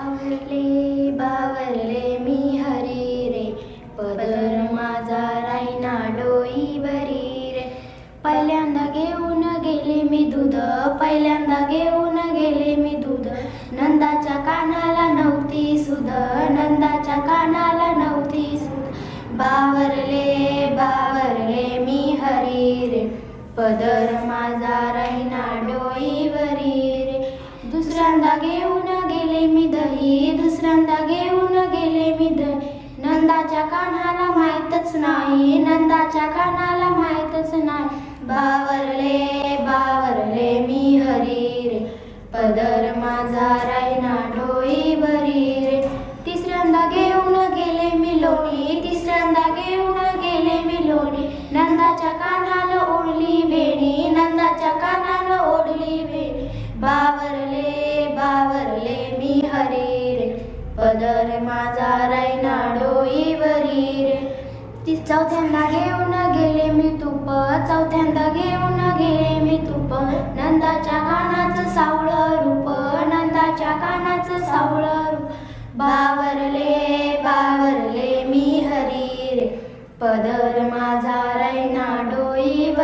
बावरले बावरले मी हरी रे. पदर माझा राईना डोई भरी रे. पहिल्यांदा घेऊन गेले मी दूध पहिल्यांदा घेऊन गेले मी दूध. नंदाच्या कानाला नव्हती सुध नंदाच्या कानाला नव्हती सुध. बावरले बावरले मी हरी रे. पदर माझा राईना डोईवरी रे. दुसऱ्यांदा घेऊन नंदाच्या कानाला माहीतच नाही नंदाच्या कानाला माहीतच नाही. बावरले बावरले मी हरी रे पदर माझा रायना डोई भरी रे तिसऱ्यांदा घेऊन गेले मी लोणी तिसऱ्यांदा घेऊन गेले मी लोणी. नंदाच्या कानाला ओढली भेणी नंदाच्या कानाला ओढली बेणी बावरले बावरले मी हरी रे पदर माझा रायना डोई ती चौथ्यांदा घेऊन गेले मी तूप. चौथ्यांदा घेऊन गेले मी तुप. नंदाच्या कानाचं सावळं रूप. नंदाच्या कानाचं सावळं रूप. बावरले बावरले मी हरी रे पदर माझा रायना डोई